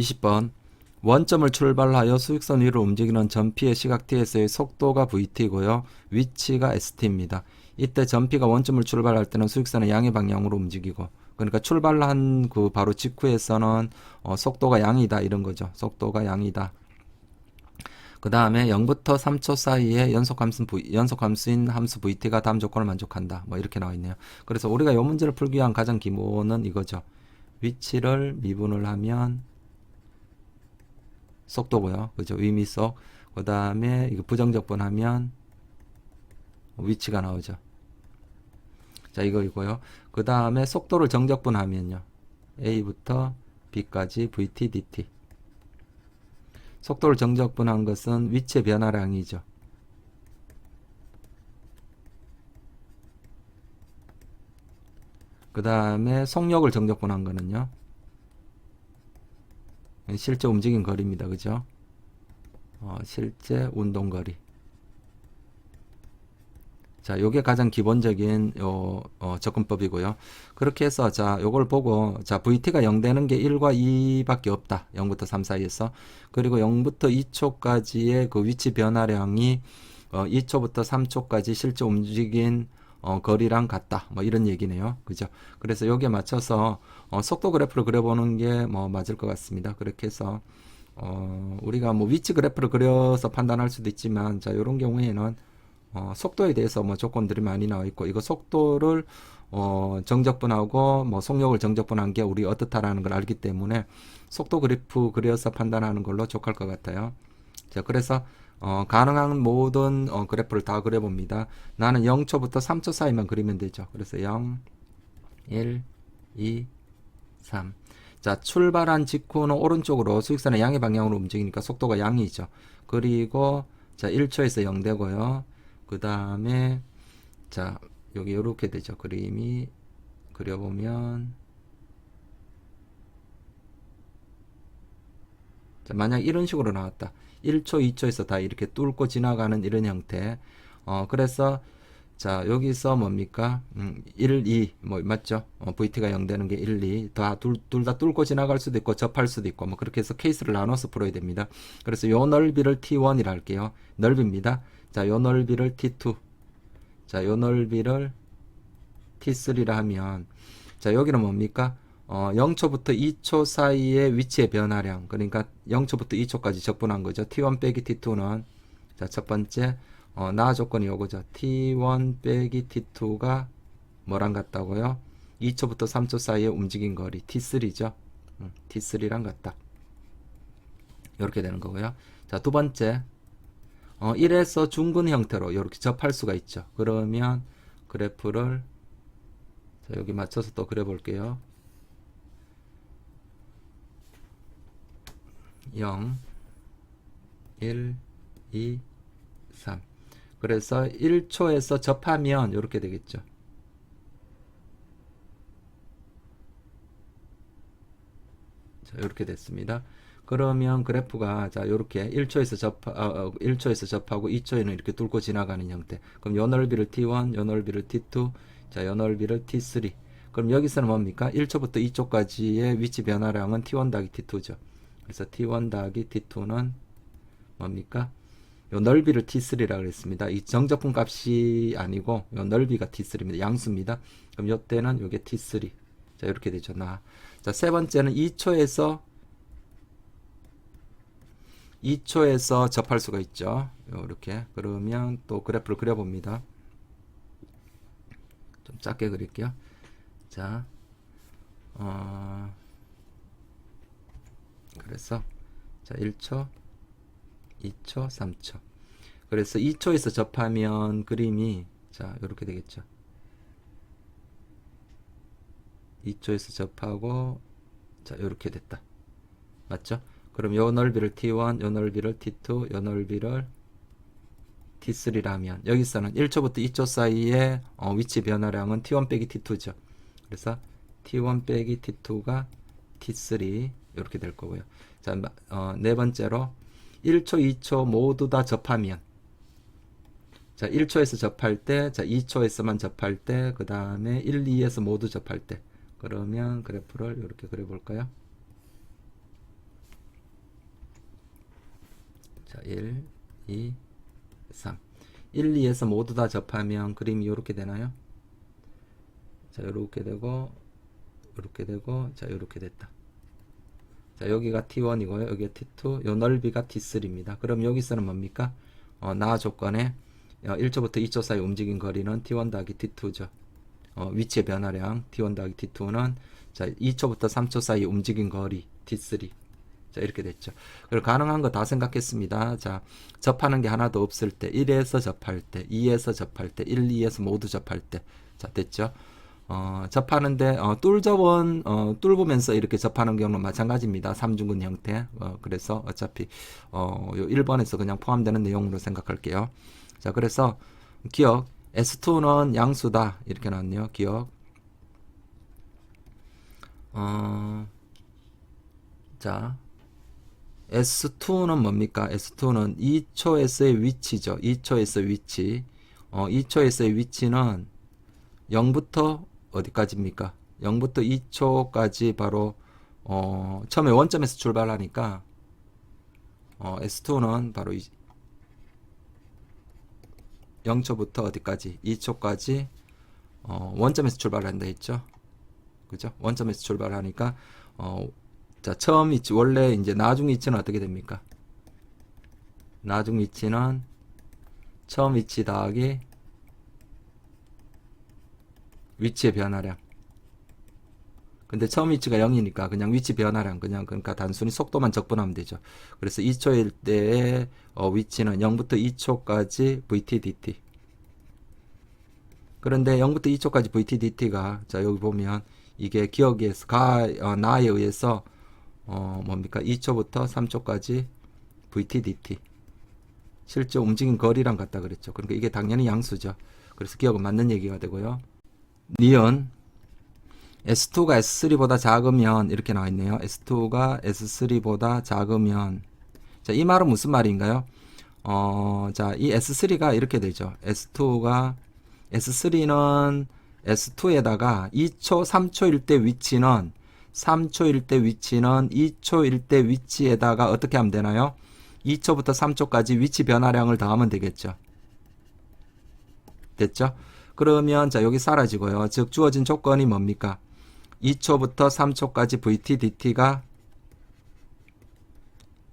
20번 원점을 출발하여 수직선 위로 움직이는 전피의 시각 tS의 속도가 vt고요. 위치가 st입니다. 이때 전피가 원점을 출발할 때는 수직선의 양의 방향으로 움직이고 그러니까 출발한 그 바로 직후에서는 어, 속도가 양이다 이런 거죠. 속도가 양이다. 그 다음에 0부터 3초 사이에 연속 함수 연속 함수인 함수 vt가 다음 조건을 만족한다. 뭐 이렇게 나와 있네요. 그래서 우리가 이 문제를 풀기 위한 가장 기본은 이거죠. 위치를 미분을 하면 속도고요. 그죠? 의미속. 그 다음에 이거 부정적분 하면 위치가 나오죠. 자, 이거 이고요. 그 다음에 속도를 정적분 하면요. A부터 B까지 VT, DT. 속도를 정적분한 것은 위치의 변화량이죠. 그 다음에 속력을 정적분한 거는요. 실제 움직인 거리입니다. 그죠? 어, 실제 운동 거리. 자, 요게 가장 기본적인 요 어, 접근법이고요. 그렇게 해서 자, 요걸 보고 자, VT가 0 되는 게 1과 2밖에 없다. 0부터 3 사이에서. 그리고 0부터 2초까지의 그 위치 변화량이 어, 2초부터 3초까지 실제 움직인 어, 거리랑 같다. 뭐 이런 얘기네요. 그죠? 그래서 여기에 맞춰서 어, 속도 그래프를 그려보는 게 뭐 맞을 것 같습니다. 그렇게 해서 어, 우리가 뭐 위치 그래프를 그려서 판단할 수도 있지만 자, 요런 경우에는 어, 속도에 대해서 뭐 조건들이 많이 나와 있고 이거 속도를 어, 정적분하고 뭐 속력을 정적분한 게 우리 어떻다라는 걸 알기 때문에 속도 그래프 그려서 판단하는 걸로 족할 것 같아요. 자, 그래서 어, 가능한 모든 어, 그래프를 다 그려봅니다. 나는 0초부터 3초 사이만 그리면 되죠. 그래서 0, 1, 2, 3. 자, 출발한 직후는 오른쪽으로 수직선의 양의 방향으로 움직이니까 속도가 양이죠. 그리고 자, 1초에서 0 되고요. 그 다음에 자, 여기 이렇게 되죠. 그림이 그려보면 자, 만약 이런 식으로 나왔다. 1초, 2초에서 다 이렇게 뚫고 지나가는 이런 형태. 어, 그래서 자, 여기서 뭡니까? 음, 1, 2, 뭐, 맞죠? 어, VT가 0 되는 게 1, 2. 다, 둘, 둘 다 뚫고 지나갈 수도 있고, 접할 수도 있고, 뭐, 그렇게 해서 케이스를 나눠서 풀어야 됩니다. 그래서 요 넓이를 T1이라 할게요. 넓입니다. 자, 요 넓이를 T2. 자, 요 넓이를 T3라 하면, 자, 여기는 뭡니까? 어, 0초부터 2초 사이의 위치의 변화량. 그러니까 0초부터 2초까지 적분한 거죠. T1 빼기 T2는, 자, 첫 번째, 어, 나 조건이 요거죠. T1 빼기 T2가 뭐랑 같다고요? 2초부터 3초 사이에 움직인 거리 T3죠. 음, T3랑 같다. 이렇게 되는 거고요. 자, 두 번째. 어, 1에서 중근 형태로 이렇게 접할 수가 있죠. 그러면 그래프를 자, 여기 맞춰서 또 그려 볼게요. 0 1 2 3 그래서 1초에서 접하면 이렇게 되겠죠. 자, 이렇게 됐습니다. 그러면 그래프가 자, 이렇게 1초에서 접 어, 어, 1초에서 접하고 2초에는 이렇게 뚫고 지나가는 형태. 그럼 요 넓이를 T1, 요 넓이를 T2, 자, 요 넓이를 T3. 그럼 여기서는 뭡니까? 1초부터 2초까지의 위치 변화량은 T1 더하기 T2죠. 그래서 T1 더하기 T2는 뭡니까? 요 넓이를 T3라고 그랬습니다. 이 정적분 값이 아니고 요 넓이가 T3입니다. 양수입니다. 그럼 요 때는 요게 T3. 자, 이렇게 되죠. 나. 자, 세 번째는 2초에서 2초에서 접할 수가 있죠. 이렇게. 그러면 또 그래프를 그려 봅니다. 좀 작게 그릴게요. 자. 어 그래서 자, 1초 2초, 3초. 그래서 2초에서 접하면 그림이 자, 이렇게 되겠죠. 2초에서 접하고 자, 이렇게 됐다. 맞죠? 그럼 요 넓이를 T1, 요 넓이를 T2, 요 넓이를 T3라면 여기서는 1초부터 2초 사이의 어, 위치 변화량은 T1 빼기 T2죠. 그래서 T1 빼기 T2가 T3 이렇게 될 거고요. 자, 어, 네 번째로 1초, 2초 모두 다 접하면 자, 1초에서 접할 때, 자, 2초에서만 접할 때, 그 다음에 1, 2에서 모두 접할 때. 그러면 그래프를 이렇게 그려볼까요? 자, 1, 2, 3. 1, 2에서 모두 다 접하면 그림이 이렇게 되나요? 자, 이렇게 되고, 이렇게 되고, 자, 이렇게 됐다. 자, 여기가 T1이고요. 여기가 T2. 요 넓이가 T3입니다. 그럼 여기서는 뭡니까? 어, 나 조건에 어, 1초부터 2초 사이 움직인 거리는 T1 더하기 T2죠. 어, 위치의 변화량 T1 더하기 T2는 자, 2초부터 3초 사이 움직인 거리 T3. 자, 이렇게 됐죠. 그리고 가능한 거 다 생각했습니다. 자, 접하는 게 하나도 없을 때, 1에서 접할 때, 2에서 접할 때, 1, 2에서 모두 접할 때. 자, 됐죠. 어, 접하는데, 어, 뚫접은, 어, 뚫으면서 이렇게 접하는 경우는 마찬가지입니다. 삼중근 형태. 어, 그래서 어차피, 어, 요 1번에서 그냥 포함되는 내용으로 생각할게요. 자, 그래서 기억, S2는 양수다. 이렇게 나왔네요. 기억. 어, 자, S2는 뭡니까? S2는 2초에서의 위치죠. 2초에서 위치. 어, 2초에서의 위치는 0부터 어디까지입니까? 0부터 2초까지 바로 어, 처음에 원점에서 출발하니까 어, S2는 바로 이, 0초부터 어디까지? 2초까지 어, 원점에서 출발한다 했죠. 그죠? 원점에서 출발하니까 어, 자, 처음 위치 원래 이제 나중 위치는 어떻게 됩니까? 나중 위치는 처음 위치 더하기 위치의 변화량. 근데 처음 위치가 0이니까 그냥 위치 변화량 그냥 그러니까 단순히 속도만 적분하면 되죠. 그래서 2초일 때의 어, 위치는 0부터 2초까지 VTDT. 그런데 0부터 2초까지 VTDT가 자 여기 보면 이게 기억에서 가 어, 나에 의해서 어 뭡니까 2초부터 3초까지 VTDT 실제 움직인 거리랑 같다 그랬죠. 그러니까 이게 당연히 양수죠. 그래서 기억은 맞는 얘기가 되고요. 니은 S2가 S3보다 작으면 이렇게 나와 있네요. S2가 S3보다 작으면 자, 이 말은 무슨 말인가요? 어, 자, 이 S3가 이렇게 되죠. S2가 S3는 S2에다가 2초, 3초일 때 위치는 3초일 때 위치는 2초일 때 위치에다가 어떻게 하면 되나요? 2초부터 3초까지 위치 변화량을 더하면 되겠죠. 됐죠? 그러면 자 여기 사라지고요. 즉 주어진 조건이 뭡니까? 2초부터 3초까지 VTDT가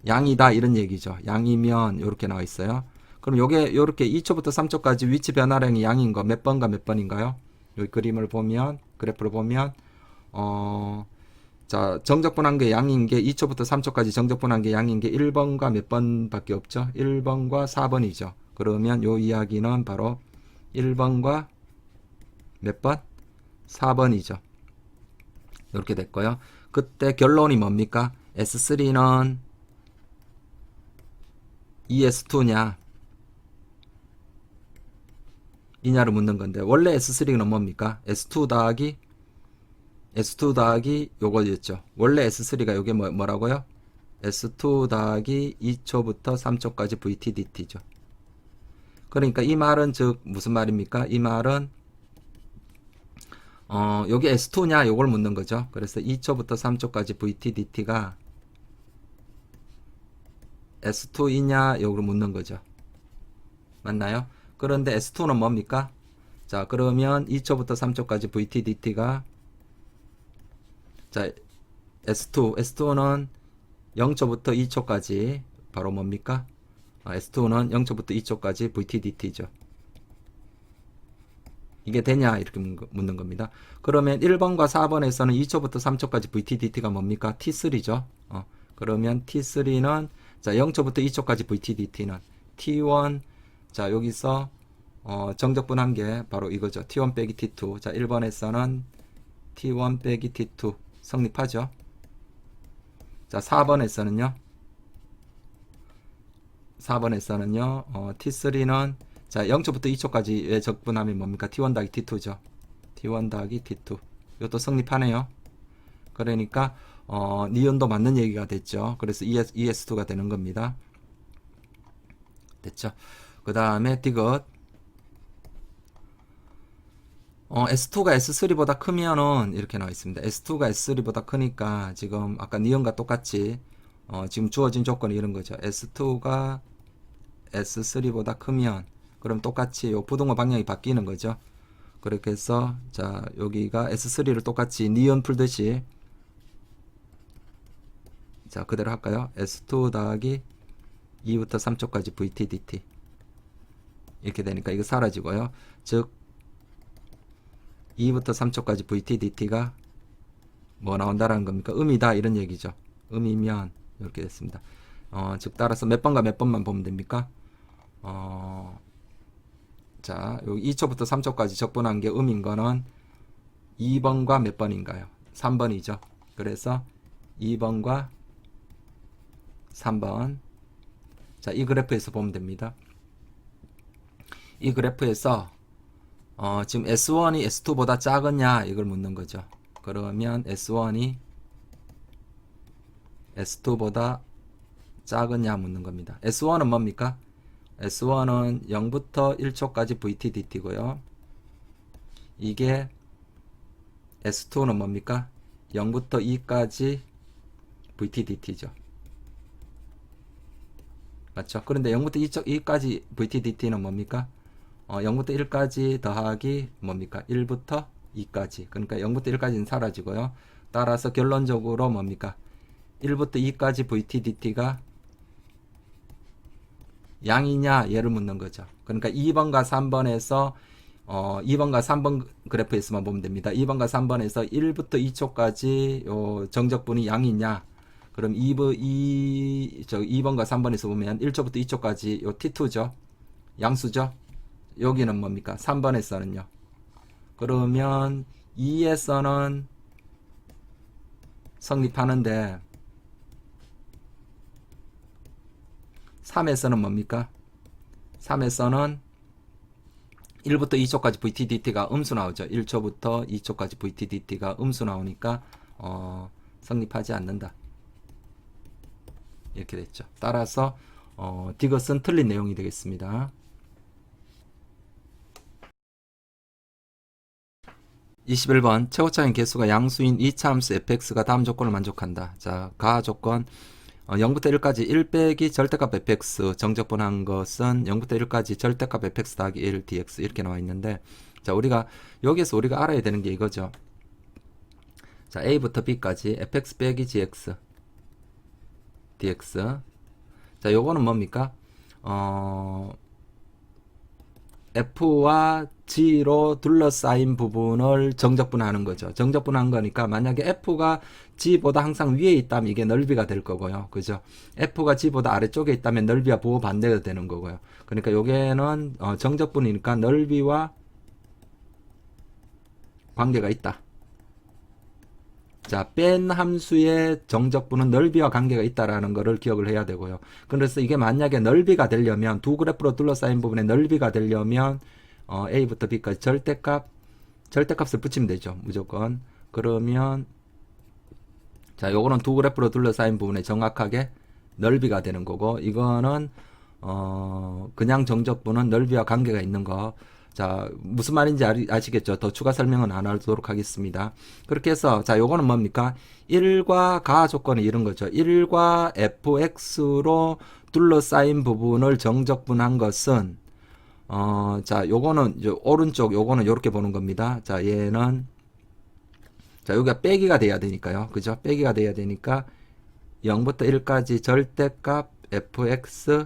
양이다 이런 얘기죠. 양이면 이렇게 나와 있어요. 그럼 요게 이렇게 2초부터 3초까지 위치 변화량이 양인 거 몇 번과 몇 번인가요? 여기 그림을 보면 그래프를 보면 어 자, 정적분한 게 양인 게 2초부터 3초까지 정적분한 게 양인 게 1번과 몇 번밖에 없죠. 1번과 4번이죠. 그러면 요 이야기는 바로 1번과 몇 번? 4번이죠. 이렇게 됐고요. 그때 결론이 뭡니까? S3는 ES2냐? 이냐를 묻는 건데 원래 S3는 뭡니까? S2 더하기 S2 더하기 요거였죠. 원래 S3가 요게 뭐, 뭐라고요? S2 더하기 2초부터 3초까지 VTDT죠. 그러니까 이 말은 즉 무슨 말입니까? 이 말은 어, 요게 S2냐 요걸 묻는 거죠. 그래서 2초부터 3초까지 VTDT가 S2이냐 요걸 묻는 거죠. 맞나요? 그런데 S2는 뭡니까? 자, 그러면 2초부터 3초까지 VTDT가 자, S2, S2는 0초부터 2초까지 바로 뭡니까? 아, S2는 0초부터 2초까지 VTDT죠. 이게 되냐 이렇게 묻는 겁니다. 그러면 1번과 4번에서는 2초부터 3초까지 VTDT가 뭡니까? T3죠. 어, 그러면 T3는 자 0초부터 2초까지 VTDT는 T1 자 여기서 어, 정적분한 게 바로 이거죠. T1 빼기 T2 자 1번에서는 T1 빼기 T2 성립하죠. 자 4번에서는요. 4번에서는요. 어, T3는 자 0초부터 2초까지의 적분하면 뭡니까? T1 더하기 T2죠. T1 더하기 T2 이것도 성립하네요. 그러니까 어, 니온도 맞는 얘기가 됐죠. 그래서 ES, ES2가 되는 겁니다. 됐죠. 그 다음에 디귿 어, S2가 S3보다 크면은 이렇게 나와 있습니다. S2가 S3보다 크니까 지금 아까 니온과 똑같이 어, 지금 주어진 조건이 이런 거죠. S2가 S3보다 크면 그럼 똑같이 요 부동호 방향이 바뀌는 거죠. 그렇게 해서 자 여기가 S3를 똑같이 니은 풀듯이 자 그대로 할까요? S2 더하기 2부터 3초까지 VTDT 이렇게 되니까 이거 사라지고요. 즉 2부터 3초까지 VTDT가 뭐 나온다라는 겁니까? 음이다 이런 얘기죠. 음이면 이렇게 됐습니다. 어, 즉 따라서 몇 번과 몇 번만 보면 됩니까? 어, 자, 여기 2초부터 3초까지 적분한 게 음인 거는 2번과 몇 번인가요? 3번이죠. 그래서 2번과 3번. 자, 이 그래프에서 보면 됩니다. 이 그래프에서 어, 지금 S1이 S2보다 작으냐 이걸 묻는 거죠. 그러면 S1이 S2보다 작으냐 묻는 겁니다. S1은 뭡니까? S1은 0부터 1초까지 VTDT고요. 이게 S2는 뭡니까? 0부터 2까지 VTDT죠. 맞죠? 그런데 0부터 2쪽, 2까지 VTDT는 뭡니까? 어, 0부터 1까지 더하기 뭡니까? 1부터 2까지. 그러니까 0부터 1까지는 사라지고요. 따라서 결론적으로 뭡니까? 1부터 2까지 VTDT가 양이냐 얘를 묻는 거죠. 그러니까 2번과 3번에서 어 2번과 3번 그래프에서만 보면 됩니다. 2번과 3번에서 1부터 2초까지 요 정적분이 양이냐? 그럼 2번 2저 2번과 3번에서 보면 1초부터 2초까지 요 T2죠. 양수죠. 여기는 뭡니까? 3번에서는요. 그러면 2에서는 성립하는데 3에서는 뭡니까? 3에서는 1부터 2초까지 VTDT가 음수 나오죠. 1초부터 2초까지 VTDT가 음수 나오니까 어, 성립하지 않는다. 이렇게 됐죠. 따라서 어, 디귿은 틀린 내용이 되겠습니다. 21번 최고차인 개수가 양수인 이차함수 fx가 다음 조건을 만족한다. 자, 가 조건 어, 0부터 1까지 1 빼기 절대값 fx 정적분한 것은 0부터 1까지 절대값 fx 더하기 1 dx 이렇게 나와 있는데 자 우리가 여기서 우리가 알아야 되는 게 이거죠. 자 a부터 b까지 fx 빼기 gx dx 자 요거는 뭡니까? 어 F와 G로 둘러싸인 부분을 정적분하는 거죠. 정적분한 거니까 만약에 F가 G보다 항상 위에 있다면 이게 넓이가 될 거고요. 그죠? F가 G보다 아래쪽에 있다면 넓이와 부호 반대가 되는 거고요. 그러니까 요게는 어, 정적분이니까 넓이와 관계가 있다. 자, 뺀 함수의 정적분은 넓이와 관계가 있다라는 것을 기억을 해야 되고요. 그래서 이게 만약에 넓이가 되려면 두 그래프로 둘러싸인 부분에 넓이가 되려면 어, a부터 b까지 절대값 절대값을 붙이면 되죠. 무조건. 그러면 자, 요거는 두 그래프로 둘러싸인 부분에 정확하게 넓이가 되는 거고 이거는 어, 그냥 정적분은 넓이와 관계가 있는 거. 자, 무슨 말인지 아, 시겠죠더 추가 설명은 안 하도록 하겠습니다. 그렇게 해서, 자, 요거는 뭡니까? 1과 가 조건이 이런 거죠. 1과 fx로 둘러싸인 부분을 정적분한 것은, 어, 자, 요거는, 요, 오른쪽, 요거는 요렇게 보는 겁니다. 자, 얘는, 자, 여기가 빼기가 돼야 되니까요. 그죠? 빼기가 돼야 되니까, 0부터 1까지 절대값 fx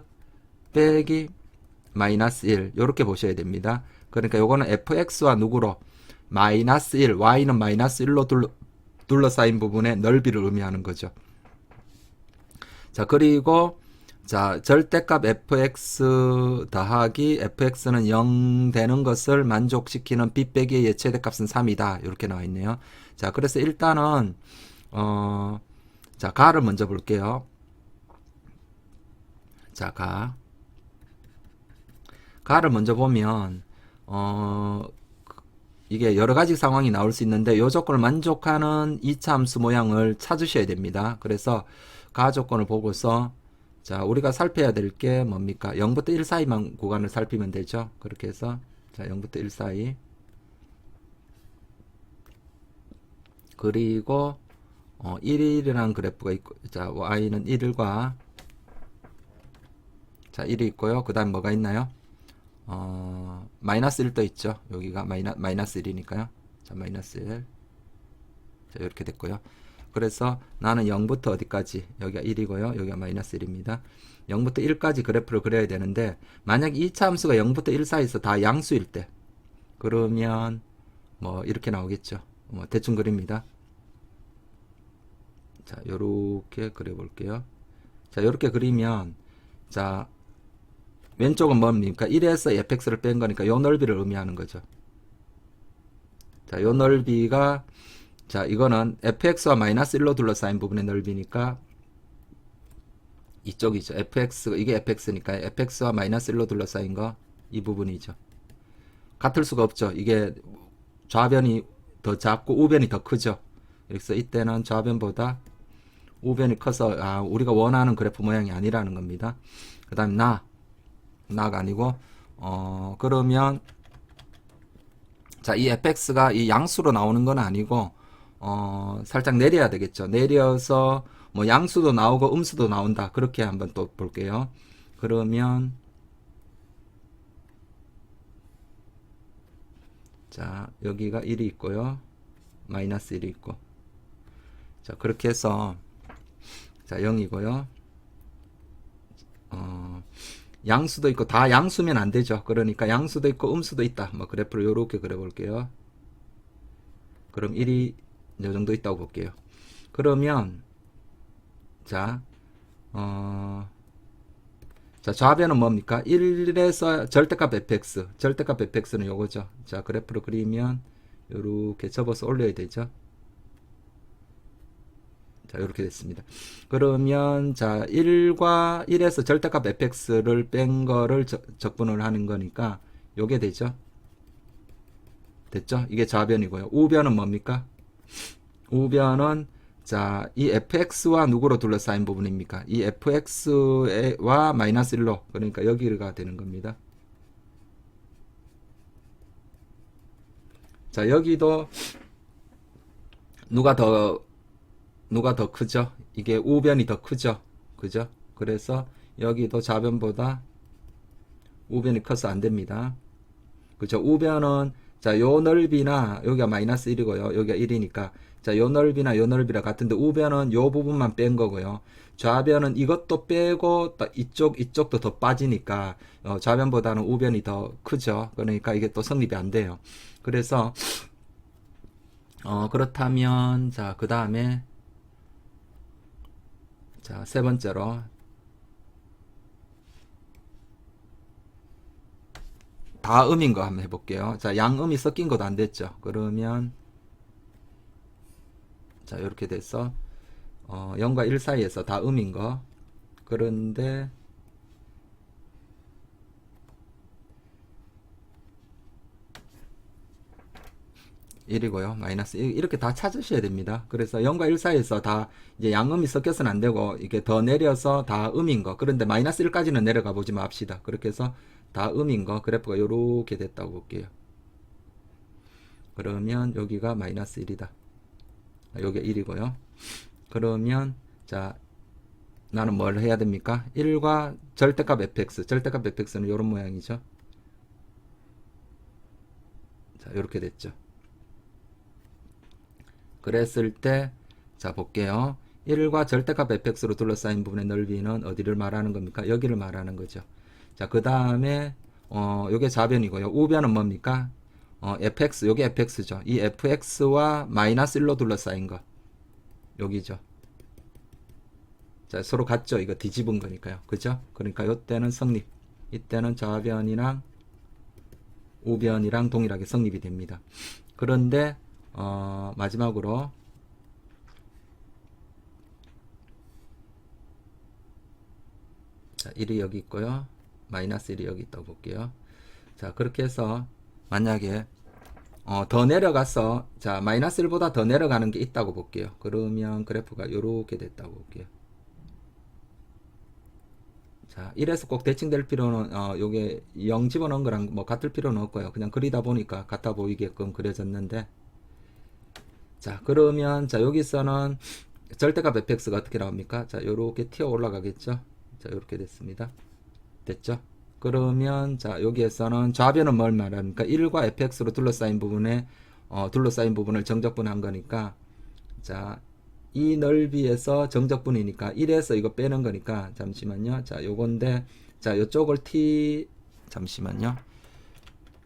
빼기 마이너스 1 이렇게 보셔야 됩니다. 그러니까 요거는 fx와 누구로 마이너스 1 y는 마이너스 1로 둘러, 둘러싸인 부분의 넓이를 의미하는 거죠. 자 그리고 자 절대값 fx 더하기 fx는 0 되는 것을 만족시키는 b 빼기의 예최대값은 3이다 이렇게 나와 있네요. 자 그래서 일단은 어, 자 가를 먼저 볼게요. 자 가. 가를 먼저 보면 어 이게 여러 가지 상황이 나올 수 있는데 요 조건을 만족하는 이차 함수 모양을 찾으셔야 됩니다. 그래서 가 조건을 보고서 자 우리가 살펴야 될 게 뭡니까? 0부터 1 사이만 구간을 살피면 되죠. 그렇게 해서 자 0부터 1 사이 그리고 어, 1이라는 그래프가 있고, 자, y는 1과, 자, 1이 있고요. 그 다음 뭐가 있나요? 어, 마이너스 1도 있죠. 여기가 마이너, 마이너스 1이니까요. 자, 마이너스 1. 자, 이렇게 됐고요. 그래서 나는 0부터 어디까지? 여기가 1이고요. 여기가 마이너스 1입니다. 0부터 1까지 그래프를 그려야 되는데, 만약 2차 함수가 0부터 1 사이에서 다 양수일 때, 그러면, 뭐, 이렇게 나오겠죠. 뭐, 대충 그립니다. 자, 요렇게 그려볼게요. 자, 요렇게 그리면, 자, 왼쪽은 뭡니까? 1에서 fx를 뺀 거니까 요 넓이를 의미하는 거죠. 자, 요 넓이가, 자, 이거는 fx와 마이너스 1로 둘러싸인 부분의 넓이니까, 이쪽이죠. fx, 이게 fx니까 fx와 마이너스 1로 둘러싸인 거, 이 부분이죠. 같을 수가 없죠. 이게 좌변이 더 작고 우변이 더 크죠. 그래서 이때는 좌변보다 우변이 커서 아, 우리가 원하는 그래프 모양이 아니라는 겁니다. 그 다음 나 나가 아니고 어 그러면 자 이 fx가 이 양수로 나오는 건 아니고 어 살짝 내려야 되겠죠. 내려서 뭐 양수도 나오고 음수도 나온다. 그렇게 한번 또 볼게요. 그러면 자 여기가 1이 있고요. 마이너스 1이 있고 자 그렇게 해서 자 0이고요. 어, 양수도 있고 다 양수면 안 되죠. 그러니까 양수도 있고 음수도 있다. 뭐 그래프를 요렇게 그려 볼게요. 그럼 1이 이 정도 있다고 볼게요. 그러면 자 어, 자, 좌변은 뭡니까? 1에서 절대값 fx. 절대값 fx는 요거죠. 자, 그래프를 그리면 요렇게 접어서 올려야 되죠. 자, 이렇게 됐습니다. 그러면 자, 1과 1에서 절대값 fx를 뺀 거를 저, 적분을 하는 거니까 요게 되죠. 됐죠? 이게 좌변이고요. 우변은 뭡니까? 우변은 자, 이 fx와 누구로 둘러싸인 부분입니까? 이 fx와 마이너스 1로 그러니까 여기가 되는 겁니다. 자, 여기도 누가 더 누가 더 크죠? 이게 우변이 더 크죠? 그죠? 그래서 여기도 좌변보다 우변이 커서 안 됩니다. 그죠? 우변은 자, 요 넓이나 여기가 마이너스 1이고요. 여기가 1이니까 자, 요 넓이나 요 넓이랑 같은데 우변은 요 부분만 뺀 거고요. 좌변은 이것도 빼고 또 이쪽 이쪽도 더 빠지니까 어, 좌변보다는 우변이 더 크죠. 그러니까 이게 또 성립이 안 돼요. 그래서 어, 그렇다면 자, 그다음에 자, 세 번째로 다음인 거 한번 해볼게요. 자, 양음이 섞인 것도 안 됐죠. 그러면 자, 이렇게 돼서 어, 0과 1 사이에서 다 음인 거. 그런데 일이고요 마이너스 일 이렇게 다 찾으셔야 됩니다. 그래서 0과 1 사이에서 다 이제 양음이 섞여서는 안 되고 이게 더 내려서 다 음인 거. 그런데 마이너스 1까지는 내려가 보지 맙시다. 그렇게 해서 다 음인 거 그래프가 요렇게 됐다고 볼게요. 그러면 여기가 마이너스 1이다. 여기 1이고요. 그러면 자 나는 뭘 해야 됩니까? 1과 절대값 fx, 절대값 fx는 이런 모양이죠. 자, 이렇게 됐죠. 그랬을 때, 자, 볼게요. 1과 절대값 fx로 둘러싸인 부분의 넓이는 어디를 말하는 겁니까? 여기를 말하는 거죠. 자, 그 다음에, 어, 요게 좌변이고요. 우변은 뭡니까? 어, fx, 요게 fx죠. 이 fx와 마이너스 1로 둘러싸인 거. 여기죠. 자, 서로 같죠? 이거 뒤집은 거니까요. 그죠? 그러니까 요때는 성립. 이때는 좌변이랑 우변이랑 동일하게 성립이 됩니다. 그런데, 어, 마지막으로, 자, 1이 여기 있고요. 마이너스 1이 여기 있다고 볼게요. 자, 그렇게 해서 만약에 어, 더 내려가서 자, 마이너스 1보다 더 내려가는 게 있다고 볼게요. 그러면 그래프가 이렇게 됐다고 볼게요. 자, 이래서 꼭 대칭될 필요는 어, 요게 0 집어넣은 거랑 뭐 같을 필요는 없고요. 그냥 그리다 보니까 같아 보이게끔 그려졌는데 자, 그러면 자, 여기서는 절대값 fx가 어떻게 나옵니까? 자, 요렇게 튀어 올라가겠죠? 자, 요렇게 됐습니다. 됐죠? 그러면 자, 여기에서는 좌변은 뭘 말합니까? 1과 fx로 둘러싸인 부분에 어, 둘러싸인 부분을 정적분한 거니까 자, 이 넓이에서 정적분이니까 1에서 이거 빼는 거니까 잠시만요. 자, 요건데 자, 요쪽을 t 잠시만요.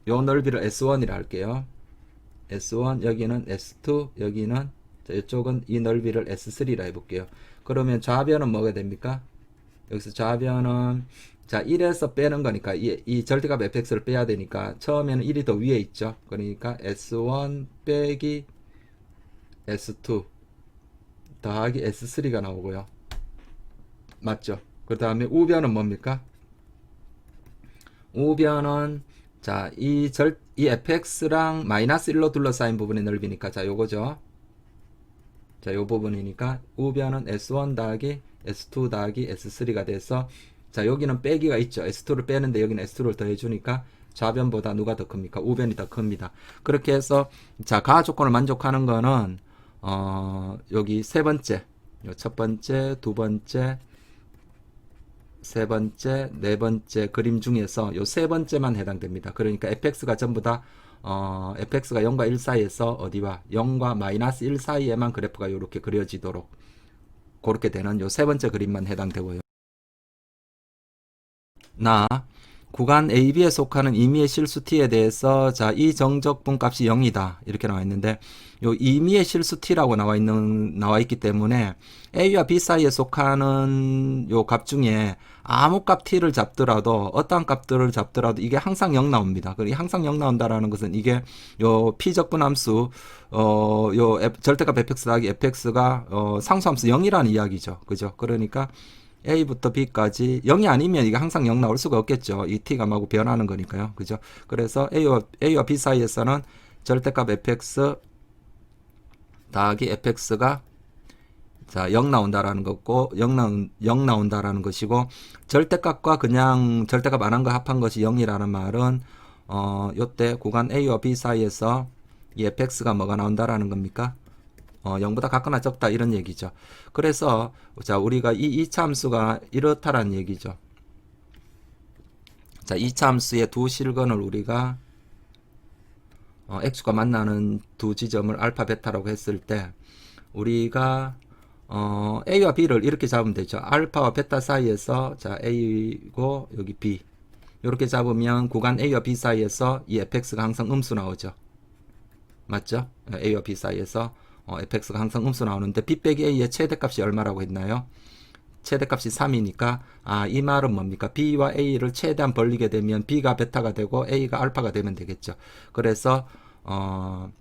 요 넓이를 s1이라 할게요. S1 여기는 S2 여기는 자, 이쪽은 이 넓이를 S3라 해볼게요. 그러면 좌변은 뭐가 됩니까? 여기서 좌변은 자 1에서 빼는 거니까 이, 이 절대값 fx를 빼야 되니까 처음에는 1이 더 위에 있죠. 그러니까 S1 빼기 S2 더하기 S3가 나오고요. 맞죠? 그 다음에 우변은 뭡니까? 우변은 자, 이 절, 이 fx랑 마이너스 1로 둘러싸인 부분의 넓이니까 자, 요거죠. 자, 요 부분이니까 우변은 s1 더하기 s2 더하기 s3가 돼서 자, 여기는 빼기가 있죠. s2를 빼는데 여기는 s2를 더해 주니까 좌변보다 누가 더 큽니까? 우변이 더 큽니다. 그렇게 해서 자, 가하 조건을 만족하는 거는 어, 여기 세 번째, 요첫 번째, 두 번째, 세 번째, 네 번째 그림 중에서 요 세 번째만 해당됩니다. 그러니까 fx가 전부 다 어, fx가 0과 1 사이에서 어디와 0과 마이너스 1 사이에만 그래프가 이렇게 그려지도록 그렇게 되는 요 세 번째 그림만 해당되고요. 나 구간 AB에 속하는 임의의 실수 t에 대해서 자, 이 정적분 값이 0이다. 이렇게 나와 있는데 요 임의의 실수 t라고 나와 있는 나와 있기 때문에 A와 B 사이에 속하는 요 값 중에 아무 값 t를 잡더라도 어떠한 값들을 잡더라도 이게 항상 0 나옵니다. 그리고 항상 0 나온다라는 것은 이게 요 p-적분 함수 어요 절대값 fx 더하기 fx가 어 상수 함수 0이라는 이야기죠. 그죠? 그러니까 A부터 B까지 0이 아니면 이게 항상 0 나올 수가 없겠죠. 이 T가 마구 변하는 거니까요. 그죠? 그래서 A와, A와 B 사이에서는 절대값 fx 더하기 fx가 자, 0 나온다라는 거고 0 나온 0 나온다라는 것이고 절대값과 그냥 절대값 안 한 거 합한 것이 0이라는 말은 어, 요때 구간 A와 B 사이에서 이 fx가 뭐가 나온다라는 겁니까? 어, 0보다 같거나 적다 이런 얘기죠. 그래서 자 우리가 이 2차 함수가 이렇다라는 얘기죠. 자 2차 함수의 두 실근을 우리가 어, x가 만나는 두 지점을 알파 베타라고 했을 때 우리가 어, a와 b를 이렇게 잡으면 되죠. 알파와 베타 사이에서 자 a고 여기 b 이렇게 잡으면 구간 a와 b 사이에서 이 fx가 항상 음수 나오죠. 맞죠? a와 b 사이에서 어, fx가 항상 음수 나오는데 b 빼기 a의 최대값이 얼마라고 했나요? 최대값이 3이니까 아 이 말은 뭡니까? b와 a를 최대한 벌리게 되면 b가 베타가 되고 a가 알파가 되면 되겠죠. 그래서 어,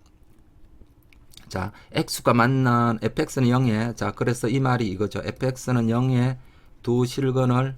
자 x가 만난 fx는 0에 자 그래서 이 말이 이거죠. fx는 0에 두 실근을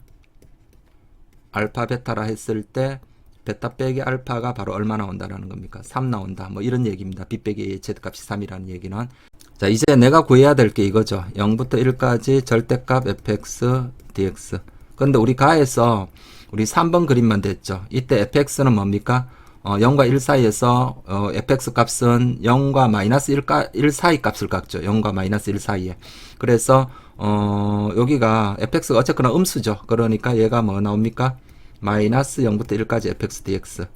알파 베타라 했을 때 베타 빼기 알파가 바로 얼마 나온다라는 겁니까? 3 나온다. 뭐 이런 얘기입니다. b 빼기 최대값이 3이라는 얘기는. 자, 이제 내가 구해야 될 게 이거죠. 0부터 1까지 절대값 fx dx. 근데 우리 가에서 우리 3번 그림만 됐죠. 이때 fx는 뭡니까? 어, 0과 1 사이에서 어, fx 값은 0과 마이너스 1 가, 1 사이 값을 갖죠. 0과 마이너스 1 사이에. 그래서 어, 여기가 fx가 어쨌거나 음수죠. 그러니까 얘가 뭐 나옵니까? 마이너스 0부터 1까지 fx dx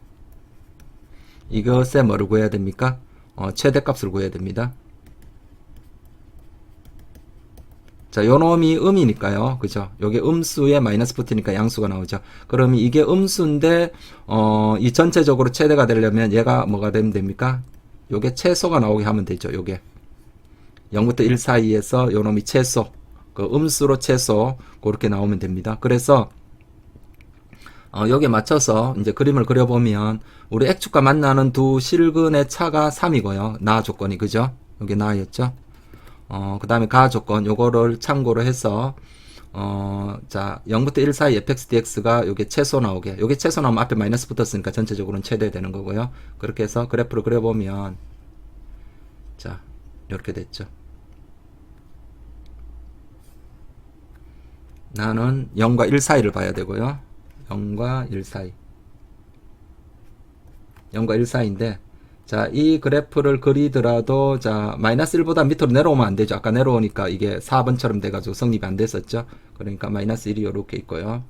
이것에 뭐를 구해야 됩니까? 어, 최대값을 구해야 됩니다. 자, 요 놈이 음이니까요. 그죠? 요게 음수에 마이너스 붙으니까 양수가 나오죠. 그러면 이게 음수인데, 어, 이 전체적으로 최대가 되려면 얘가 뭐가 되면 됩니까? 요게 최소가 나오게 하면 되죠. 요게. 0부터 1 사이에서 요 놈이 최소. 그 음수로 최소. 그렇게 나오면 됩니다. 그래서, 어, 여기에 맞춰서 이제 그림을 그려보면 우리 X축과 만나는 두 실근의 차가 3이고요. 나 조건이 그죠? 여기 나였죠? 어, 그 다음에 가 조건 요거를 참고로 해서 어, 자, 0부터 1 사이 fx dx가 요게 최소 나오게. 요게 최소 나오면 앞에 마이너스 붙었으니까 전체적으로는 최대 되는 거고요. 그렇게 해서 그래프를 그려보면 자, 이렇게 됐죠. 나는 0과 1 사이를 봐야 되고요. 0과 1 사이. 0과 1 사이인데, 자, 이 그래프를 그리더라도, 자, 마이너스 1보다 밑으로 내려오면 안 되죠. 아까 내려오니까 이게 4번처럼 돼가지고 성립이 안 됐었죠. 그러니까 마이너스 1이 이렇게 있고요.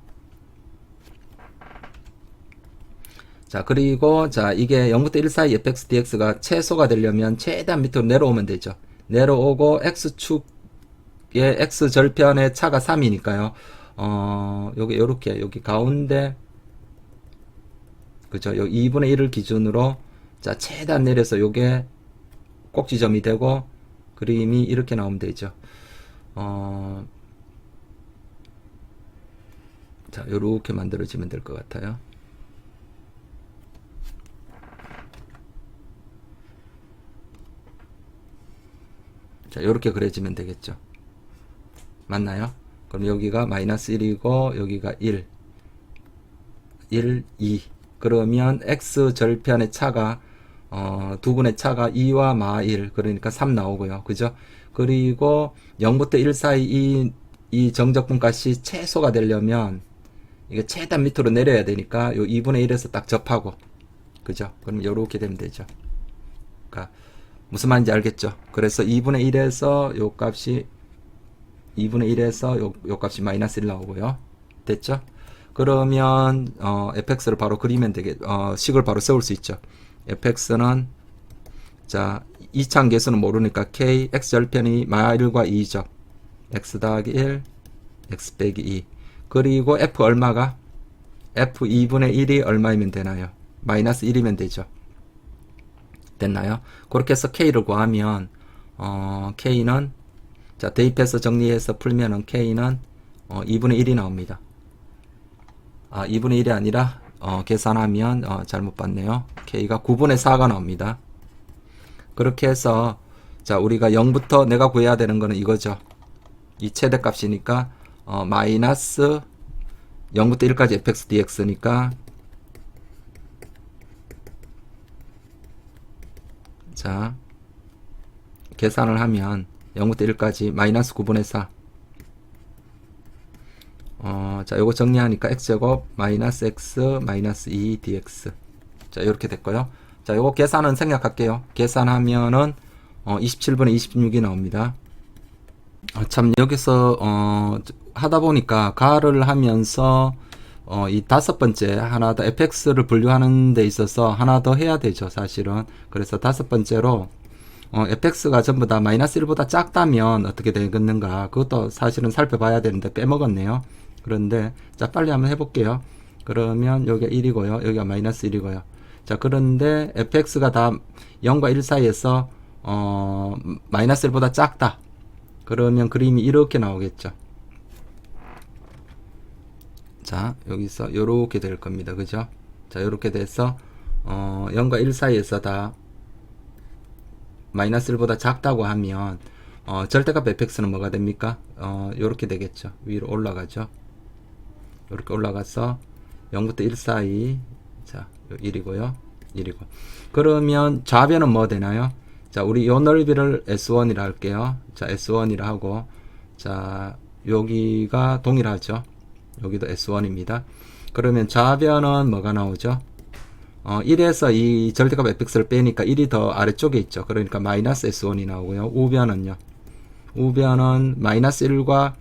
자, 그리고, 자, 이게 0부터 1 사이 fx dx가 최소가 되려면 최대한 밑으로 내려오면 되죠. 내려오고, x축의 x절편의 차가 3이니까요. 어, 여기, 요렇게, 여기 가운데, 그죠. 요 2분의 1을 기준으로, 자, 최대한 내려서 요게 꼭지점이 되고, 그림이 이렇게 나오면 되죠. 어, 자, 요렇게 만들어지면 될 것 같아요. 자, 요렇게 그려지면 되겠죠. 맞나요? 그럼 여기가 마이너스 1이고, 여기가 1. 1, 2. 그러면 x 절편의 차가, 어, 두 분의 차가 2와 마 1. 그러니까 3 나오고요. 그죠? 그리고 0부터 1 사이 이, 이 정적분 값이 최소가 되려면, 이게 최대한 밑으로 내려야 되니까, 요 2분의 1에서 딱 접하고. 그죠? 그럼 요렇게 되면 되죠. 그러니까 무슨 말인지 알겠죠? 그래서 2분의 1에서 요 값이 2분의 1에서 요, 요 값이 마이너스 1 나오고요. 됐죠? 그러면 어, fx를 바로 그리면 되겠 어, 식을 바로 세울 수 있죠. fx는 자, 이차항 계수는 모르니까 k x 절편이 마 1과 2죠. x 더하기 1 x 빼기 2 그리고 f 얼마가 f 2분의 1이 얼마이면 되나요? 마이너스 1이면 되죠. 됐나요? 그렇게 해서 K를 구하면 어, K는 자 대입해서 정리해서 풀면은 K는 어, 2분의 1이 나옵니다. 아 2분의 1이 아니라 어, 계산하면 어, 잘못 봤네요. K가 9분의 4가 나옵니다. 그렇게 해서 자 우리가 0부터 내가 구해야 되는 거는 이거죠. 이 최대값이니까 어, 마이너스 0부터 1까지 fx dx니까 자, 계산을 하면 0부터 1까지 마이너스 9분의 4. 어, 자, 요거 정리하니까 x제곱 마이너스 x 마이너스 2 dx. 자, 이렇게 됐고요. 자, 요거 계산은 생략할게요. 계산하면은 어, 27분의 26이 나옵니다. 어, 참 여기서 어, 하다 보니까 가를 하면서 어, 이 다섯 번째 하나 더 fx를 분류하는 데 있어서 하나 더 해야 되죠, 사실은. 그래서 다섯 번째로 어, fx가 전부 다 마이너스 1보다 작다면 어떻게 되겠는가? 그것도 사실은 살펴봐야 되는데 빼먹었네요. 그런데 자 빨리 한번 해볼게요. 그러면 여기가 1이고요. 여기가 마이너스 1이고요. 자 그런데 fx가 다 0과 1 사이에서 어, 마이너스 1보다 작다. 그러면 그림이 이렇게 나오겠죠. 자, 여기서 요렇게 될 겁니다. 그죠? 자, 요렇게 돼서 어, 0과 1 사이에서 다 마이너스 1보다 작다고 하면 어, 절대값 fx는 뭐가 됩니까? 어, 요렇게 되겠죠. 위로 올라가죠. 요렇게 올라가서 0부터 1 사이 자, 1이고요. 1이고. 그러면 좌변은 뭐 되나요? 자, 우리 요 넓이를 S1이라 할게요. 자, S1이라 하고 자, 여기가 동일하죠. 여기도 S1입니다. 그러면 좌변은 뭐가 나오죠? 어, 1에서 이 절대값 fx를 빼니까 1이 더 아래쪽에 있죠. 그러니까 마이너스 S1이 나오고요. 우변은요. 우변은 마이너스 1과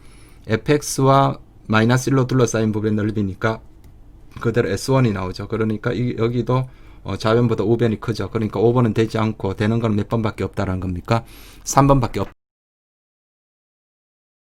fx와 마이너스 1로 둘러싸인 부분의 넓이니까 그대로 S1이 나오죠. 그러니까 이, 여기도 어, 좌변보다 우변이 크죠. 그러니까 5번은 되지 않고 되는 건 몇 번밖에 없다라는 겁니까? 3번밖에 없